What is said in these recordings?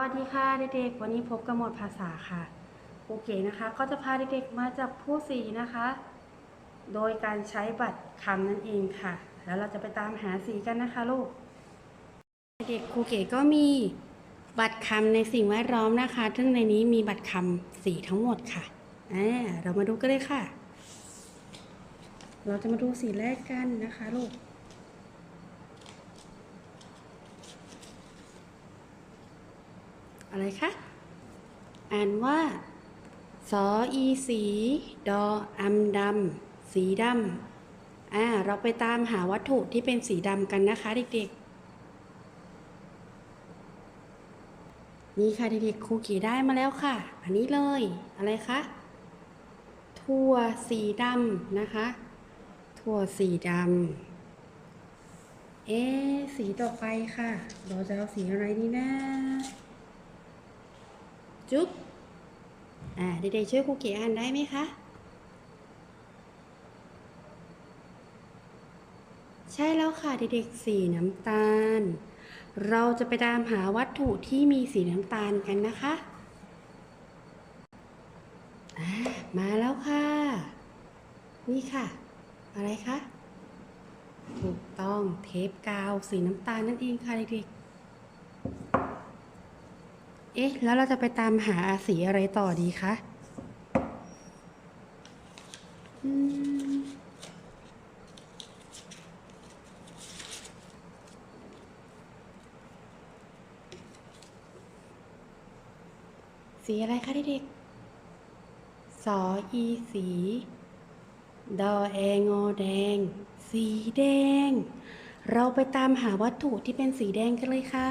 วัสดีค่ะเด็กๆ วันนี้พบกับหมวดภาษาค่ะครูเก๋นะคะ ก็จะพาเด็กๆมาจับผู้สีนะคะ โดยการใช้บัตรคำนั่นเองค่ะ แล้วเราจะไปตามหาสีกันนะคะลูก เด็กครูเก๋ก็มีบัตรคำในสิ่งแวดล้อมนะคะ ซึ่งในนี้มีบัตรคำสีทั้งหมดค่ะอ่าเรามาดูกันเลยค่ะ เราจะมาดูสีแรกกันนะคะลูก อะไรคะ อ่านว่า สออีสี ดออำดำ สีดำ อ่า เราไปตามหาวัตถุที่เป็นสีดำกันนะคะเด็กๆ นี่ค่ะเด็กๆครูเกีได้มาแล้วค่ะ อันนี้เลย อะไรคะ ถั่วสีดำนะคะ ถั่วสีดำเอ๊สีต่อไปค่ะ เราจะเอาสีอะไรดีนะ จุ๊บอ่าเด็กๆช่วยครูเก๋อ่านได้ไหมคะ ใช่แล้วค่ะเด็กๆสีน้ำตาล เราจะไปตามหาวัตถุที่มีสีน้ำตาลกันนะคะมาแล้วค่ะ นี่ค่ะ อะไรคะ ถูกต้องเทปกาวสีน้ำตาลนั่นเองค่ะเด็กๆ เอ๊ะ แล้วเราจะไปตามหาสีอะไรต่อดีคะสีอะไรคะเด็กๆสออีสี ดอแองอแดง สีแดง เราไปตามหาวัตถุที่เป็นสีแดงกันเลยค่ะ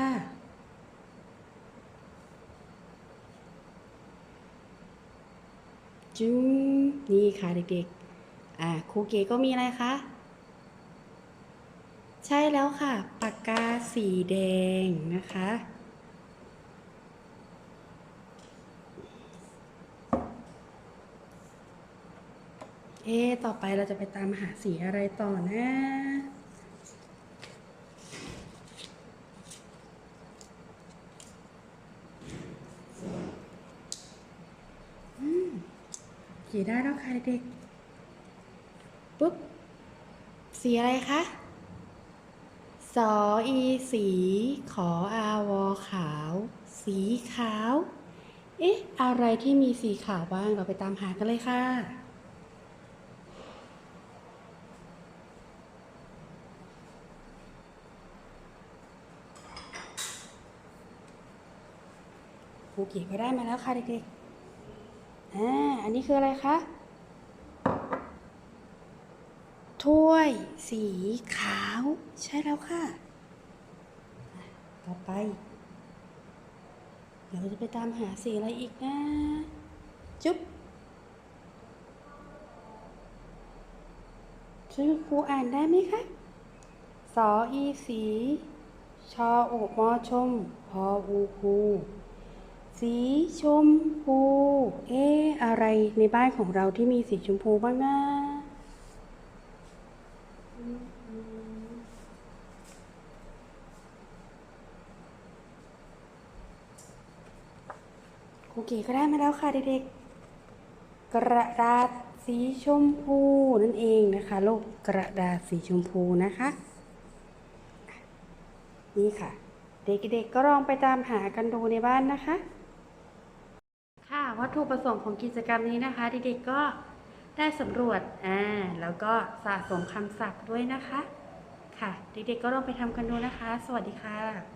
จึงนี่ค่ะเด็กๆ อ่าครูเก๋ก็มีอะไรคะ ใช่แล้วค่ะ ปากกาสีแดงนะคะ เอ๊ต่อไปเราจะไปตามหาสีอะไรต่อนะ เขียนได้แล้วค่ะเด็กๆปุ๊บ สีอะไรคะสออีสี ขออาวอขาว สีขาว เอ๊ะ อะไรที่มีสีขาวบ้าง เราไปตามหากันเลยค่ะครูเกีก็ได้มาแล้วค่ะเด็กๆ อ่าอันนี้คืออะไรคะ ถ้วยสีขาว ใช่แล้วค่ะ ต่อไป เดี๋ยวเราจะไปตามหาสีอะไรอีกนะ จุ๊บช่วยครูอ่านได้ไหมคะสออีสี ชออุมอชม พออูคู สีชมพู เอ๊ะอะไรในบ้านของเราที่มีสีชมพูบ้างนะครูเก๋ก็ได้มาแล้วค่ะเด็กๆ กระดาษสีชมพูนั่นเองนะคะลูกกระดาษสีชมพูนะคะ นี่ค่ะ เด็กๆก็ลองไปตามหากันดูในบ้านนะคะ วัตถุประสงค์ของกิจกรรมนี้นะคะเด็กๆก็ได้สำรวจอ่าแล้วก็สะสมคำศัพท์ด้วยนะคะ ค่ะเด็กๆก็ลองไปทำกันดูนะคะ สวัสดีค่ะ